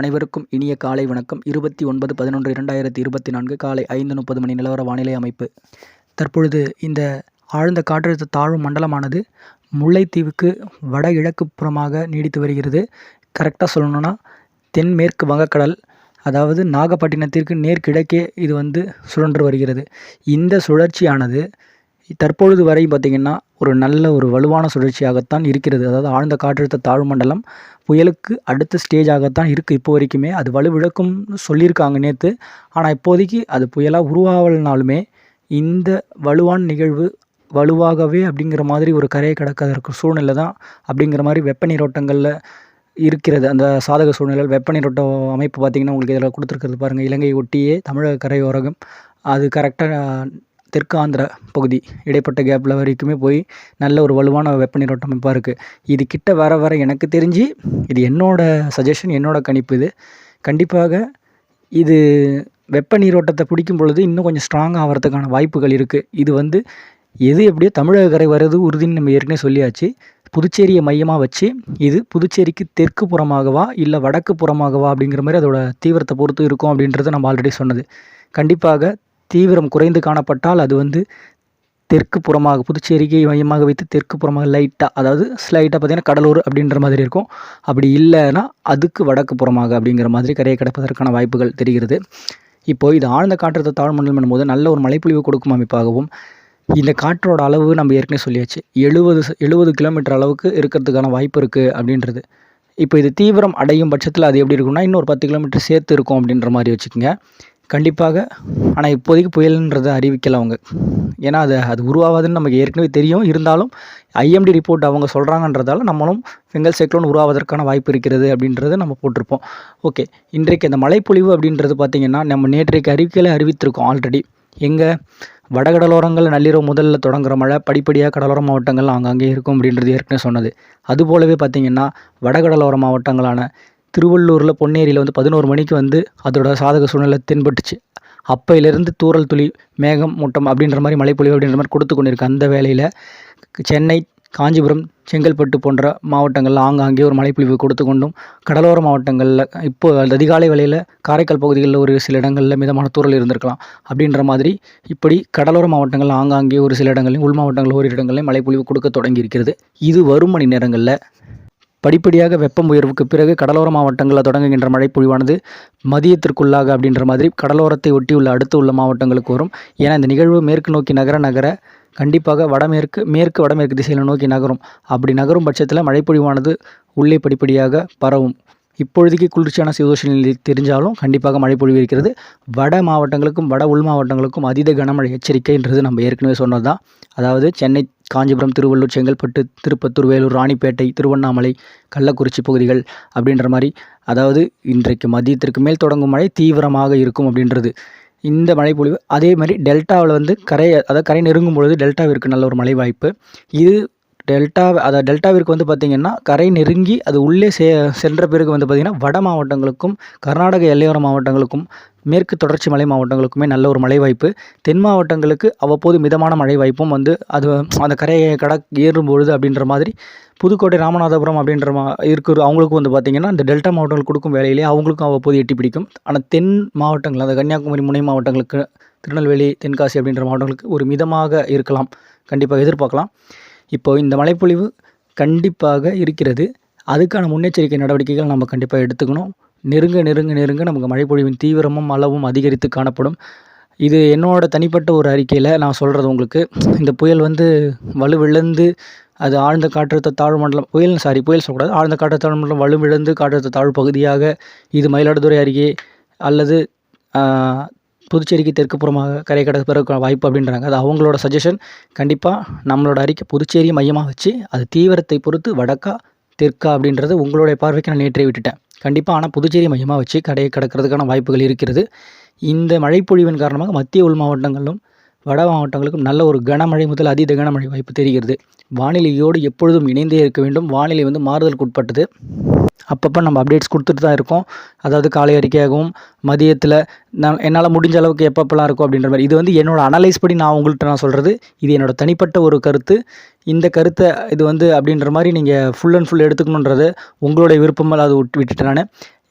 அனைவருக்கும் இனிய காலை வணக்கம். இருபத்தி ஒன்பது பதினொன்று இரண்டாயிரத்தி இருபத்தி நான்கு காலை ஐந்து முப்பது மணி நிலவர வானிலை அமைப்பு. தற்பொழுது இந்த ஆழ்ந்த காற்றழுத்த தாழ்வு மண்டலமானது முல்லைத்தீவுக்கு வடகிழக்கு புறமாக நீடித்து வருகிறது. கரெக்டாக சொல்லணும்னா தென்மேற்கு வங்கக்கடல் அதாவது நாகப்பட்டினத்திற்கு நேர்கிழக்கே இது வந்து சுழன்று வருகிறது. இந்த சுழற்சியானது தற்பொழுது வரை பார்த்திங்கன்னா ஒரு நல்ல ஒரு வலுவான சுழற்சியாகத்தான் இருக்கிறது. அதாவது ஆழ்ந்த காற்றழுத்த தாழ்வு மண்டலம் புயலுக்கு அடுத்த ஸ்டேஜாகத்தான் இருக்குது இப்போ வரைக்குமே. அது வலுவிழக்கும்னு சொல்லியிருக்காங்க நேற்று ஆனால் இப்போதைக்கு அது புயலாக உருவாவலனாலுமே இந்த வலுவான நிகழ்வு வலுவாகவே அப்படிங்கிற மாதிரி ஒரு கரையை கடக்கிறதுக்கு சூழ்நிலை தான் அப்படிங்கிற மாதிரி வெப்ப நீரோட்டங்களில் இருக்கிறது. அந்த சாதக சூழ்நிலை வெப்ப நீரோட்ட அமைப்பு பார்த்திங்கன்னா உங்களுக்கு இதில் கொடுத்துருக்கிறது பாருங்கள் இலங்கை ஒட்டியே தமிழக கரையோரகம். அது கரெக்டாக தெற்கு ஆந்திரா பகுதி இடைப்பட்ட கேப்பில் வரைக்குமே போய் நல்ல ஒரு வலுவான வெப்பநீரோட்ட அமைப்பாக இருக்குது இது கிட்ட வர வர எனக்கு தெரிஞ்சு இது என்னோடய சஜஷன் என்னோடய கணிப்பு இது. கண்டிப்பாக இது வெப்ப நீரோட்டத்தை பிடிக்கும் பொழுது இன்னும் கொஞ்சம் ஸ்ட்ராங் ஆகிறதுக்கான வாய்ப்புகள் இருக்குது இது வந்து எது எப்படியோ தமிழக கரை வர்றது உறுதின்னு நம்ம ஏற்கனவே சொல்லியாச்சு. புதுச்சேரியை மையமாக வச்சு இது புதுச்சேரிக்கு தெற்கு புறமாகவா இல்லை வடக்கு புறமாகவா அப்படிங்கிற மாதிரி அதோட தீவிரத்தை பொறுத்து இருக்கும் அப்படின்றத நம்ம ஆல்ரெடி சொன்னது. கண்டிப்பாக தீவிரம் குறைந்து காணப்பட்டால் அது வந்து தெற்கு புறமாக புதுச்சேரிக்கு மையமாக வைத்து தெற்கு புறமாக லைட்டாக அதாவது ஸ்லைட்டாக பார்த்திங்கன்னா கடலூர் அப்படின்ற மாதிரி இருக்கும். அப்படி இல்லைன்னா அதுக்கு வடக்கு புறமாக அப்படிங்கிற மாதிரி கரையை கிடப்பதற்கான வாய்ப்புகள் தெரிகிறது. இப்போது இது ஆழ்ந்த காற்றழுத்த தாழ்மண்டலம் என்னும்போது நல்ல ஒரு மழைப்பொழிவு கொடுக்கும் அமைப்பாகவும் இந்த காற்றோட அளவு நம்ம ஏற்கனவே சொல்லியாச்சு. எழுபது எழுபது கிலோமீட்டர் அளவுக்கு இருக்கிறதுக்கான வாய்ப்பு இருக்குது அப்படின்றது. இப்போ இது தீவிரம் அடையும் பட்சத்தில் அது எப்படி இருக்கும்னா இன்னொரு பத்து கிலோமீட்டர் சேர்த்து இருக்கும் அப்படின்ற மாதிரி வச்சுக்கோங்க. கண்டிப்பாக. ஆனால் இப்போதைக்கு புயல்ன்றதை அறிவிக்கலை அவங்க. ஏன்னா அது அது உருவாகாதுன்னு நமக்கு ஏற்கனவே தெரியும். இருந்தாலும் ஐஎம்டி ரிப்போர்ட் அவங்க சொல்கிறாங்கன்றதால நம்மளும் ஃபிங்கல் சைக்ளோன் உருவாவதற்கான வாய்ப்பு இருக்கிறது அப்படின்றத நம்ம போட்டிருப்போம். ஓகே இன்றைக்கு அந்த மழைப்பொழிவு அப்படின்றது பார்த்திங்கன்னா நம்ம நேற்றைக்கு அறிவிக்கையில் அறிவித்திருக்கோம் ஆல்ரெடி எங்கே வடகடலோரங்கள் நள்ளிரவு முதல்ல தொடங்குற மழை படிப்படியாக கடலோர மாவட்டங்கள் அங்கங்கே இருக்கும் அப்படின்றது ஏற்கனவே சொன்னது. அதுபோலவே பார்த்திங்கன்னா வடகடலோர மாவட்டங்களான திருவள்ளூரில் பொன்னேரியில் வந்து பதினோரு மணிக்கு வந்து அதோட சாதக சூழ்நிலை தென்பட்டுச்சு. அப்பையிலேருந்து தூரல் துளி மேகம் மூட்டம் அப்படின்ற மாதிரி மழைப்பொழிவு அப்படின்ற மாதிரி கொடுத்து கொண்டிருக்கு. அந்த வேலையில் சென்னை காஞ்சிபுரம் செங்கல்பட்டு போன்ற மாவட்டங்களில் ஆங்காங்கே ஒரு மழைப்பொழிவு கொடுத்து கொண்டும் கடலோர மாவட்டங்களில் இப்போ அதிகாலை வேளையில் காரைக்கால் பகுதிகளில் ஒரு சில இடங்களில் மிதமான தூரல் இருந்திருக்கலாம் அப்படின்ற மாதிரி இப்படி கடலோர மாவட்டங்கள் ஆங்காங்கே ஒரு சில இடங்களையும் உள் மாவட்டங்களில் ஒரு இடங்களையும் மழைப்பொழிவு கொடுக்க தொடங்கி இருக்கிறது இது வரும் மணி நேரங்களில் படிப்படியாக வெப்பம் உயர்வுக்கு பிறகு கடலோர மாவட்டங்களில் தொடங்குகின்ற மழைப்பொழிவானது மதியத்திற்குள்ளாக அப்படின்ற மாதிரி கடலோரத்தை ஒட்டியுள்ள அடுத்து உள்ள மாவட்டங்களுக்கு வரும். ஏன்னா இந்த நிகழ்வு மேற்கு நோக்கி நகர நகர கண்டிப்பாக வடமேற்கு மேற்கு வடமேற்கு திசையில் நோக்கி நகரும். அப்படி நகரும் பட்சத்தில் மழைப்பொழிவானது உள்ளே படிப்படியாக பரவும். இப்பொழுதைக்கு குளிர்ச்சியான சீதோஷ தெரிஞ்சாலும் கண்டிப்பாக மழை பொழிவு இருக்கிறது வட மாவட்டங்களுக்கும் வட உள் மாவட்டங்களுக்கும் அதீத கனமழை எச்சரிக்கைன்றது நம்ம ஏற்கனவே சொன்னது தான் அதாவது சென்னை காஞ்சிபுரம் திருவள்ளூர் செங்கல்பட்டு திருப்பத்தூர் வேலூர் ராணிப்பேட்டை திருவண்ணாமலை கள்ளக்குறிச்சி பகுதிகள் அப்படின்ற மாதிரி அதாவது இன்றைக்கு மதியத்திற்கு மேல் தொடங்கும் மழை தீவிரமாக இருக்கும் அப்படின்றது. இந்த மழை பொழிவு அதே மாதிரி டெல்டாவில் வந்து கரை அதாவது கரை நெருங்கும் பொழுது டெல்டாவிற்கு நல்ல ஒரு மழை வாய்ப்பு. இது டெல்டா அதாவது டெல்டாவிற்கு வந்து பார்த்திங்கன்னா கரை நெருங்கி அது உள்ளே சே சென்ற பிறகு வந்து பார்த்திங்கன்னா வட மாவட்டங்களுக்கும் கர்நாடக எல்லையோர மாவட்டங்களுக்கும் மேற்கு தொடர்ச்சி மலை மாவட்டங்களுக்குமே நல்ல ஒரு மழை வாய்ப்பு. தென் மாவட்டங்களுக்கு அவ்வப்போது மிதமான மழை வாய்ப்பும் வந்து அது அந்த கரையை கட ஏறும்பொழுது அப்படின்ற மாதிரி புதுக்கோட்டை ராமநாதபுரம் அப்படின்ற மா இருக்கிற அவங்களுக்கும் வந்து பார்த்திங்கன்னா இந்த டெல்டா மாவட்டங்கள் கொடுக்கும் வேலையிலே அவங்களுக்கும் அவ்வப்போது எட்டி பிடிக்கும். ஆனால் தென் மாவட்டங்கள் அந்த கன்னியாகுமரி முனை மாவட்டங்களுக்கு திருநெல்வேலி தென்காசி அப்படின்ற மாவட்டங்களுக்கு ஒரு மிதமாக இருக்கலாம். கண்டிப்பாக எதிர்பார்க்கலாம். இப்போது இந்த மழைப்பொழிவு கண்டிப்பாக இருக்கிறது. அதுக்கான முன்னெச்சரிக்கை நடவடிக்கைகள் நம்ம கண்டிப்பாக எடுத்துக்கணும். நெருங்க நெருங்க நெருங்க நமக்கு மழைப்பொழிவின் தீவிரமும் அளவும் அதிகரித்து காணப்படும். இது என்னோட தனிப்பட்ட ஒரு அறிக்கையில் நான் சொல்கிறது உங்களுக்கு. இந்த புயல் வந்து வலுவிழந்து அது ஆழ்ந்த காற்றழுத்த தாழ்வு மண்டலம் புயல் சாரி புயல் சொல்லக்கூடாது. ஆழ்ந்த காற்றழுத்த தாழ்வு மண்டலம் வலுவிழந்து காற்றழுத்த தாழ்வு பகுதியாக இது மயிலாடுதுறை அருகே அல்லது புதுச்சேரிக்கு தெற்கு புறமாக கரை கடப்பதற்கு வாய்ப்பு அப்படின்றாங்க. அது அவங்களோட சஜஷன் கண்டிப்பாக நம்மளோட அறிக்கை புதுச்சேரியை மையமாக வச்சு அது தீவிரத்தை பொறுத்து வடக்கா தெற்கா அப்படின்றது உங்களுடைய பார்வைக்கு நான் நேற்றே விட்டுட்டேன். கண்டிப்பாக ஆனால் புதுச்சேரி மையமாக வச்சு கடையை கடக்கிறதுக்கான வாய்ப்புகள் இருக்கிறது. இந்த மழைப்பொழிவின் காரணமாக மத்திய உள் மாவட்டங்களிலும் வட மாவட்டங்களுக்கும் நல்ல ஒரு கனமழை முதல் அதீத கனமழை வாய்ப்பு தெரிகிறது. வானிலையோடு எப்பொழுதும் இணைந்தே இருக்க வேண்டும். வானிலை வந்து மாறுதலுக்கு உட்பட்டது. அப்பப்போ நம்ம அப்டேட்ஸ் கொடுத்துட்டு தான் இருக்கோம். அதாவது காலை அறிக்கையாகவும் மதியத்தில் நான் என்னால் முடிஞ்ச அளவுக்கு எப்பப்பெல்லாம் இருக்கும் அப்படின்ற மாதிரி. இது வந்து என்னோடய அனலைஸ் படி நான் உங்கள்கிட்ட நான் சொல்கிறது இது என்னோடய தனிப்பட்ட ஒரு கருத்து. இந்த கருத்தை இது வந்து அப்படின்ற மாதிரி நீங்கள் ஃபுல் அண்ட் ஃபுல் எடுத்துக்கணுன்றது உங்களுடைய விருப்பமெல்லாம் அது விட்டு விட்டுட்டேன் நான்.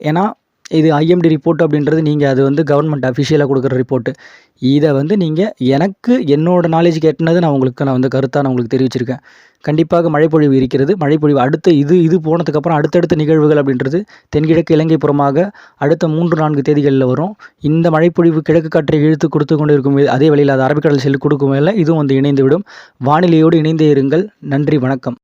ஏன்னா இது ஐஎம்டி ரிப்போர்ட் அப்படின்றது நீங்கள் அது வந்து கவர்மெண்ட் அஃபிஷியலாக கொடுக்குற ரிப்போர்ட்டு இதை வந்து நீங்கள் எனக்கு என்னோடய நாலேஜ் கேட்டினது நான் உங்களுக்கு நான் வந்து கருத்தாக நான் உங்களுக்கு தெரிவிச்சிருக்கேன். கண்டிப்பாக மழைப்பொழிவு இருக்கிறது. மழைப்பொழிவு அடுத்த இது இது போனதுக்கப்புறம் அடுத்தடுத்த நிகழ்வுகள் அப்படின்றது தென்கிழக்கு இலங்கை புறமாக அடுத்த மூன்று நான்கு தேதிகளில் வரும். இந்த மழைப்பொழிவு கிழக்கு காற்றை இழுத்து கொடுத்து கொண்டு இருக்கும் அதே வழியில் அது அரபிக்கடல் செல்லு கொடுக்கும் இதுவும் வந்து இணைந்து விடும் வானிலையோடு இணைந்தே இருங்கள். நன்றி வணக்கம்.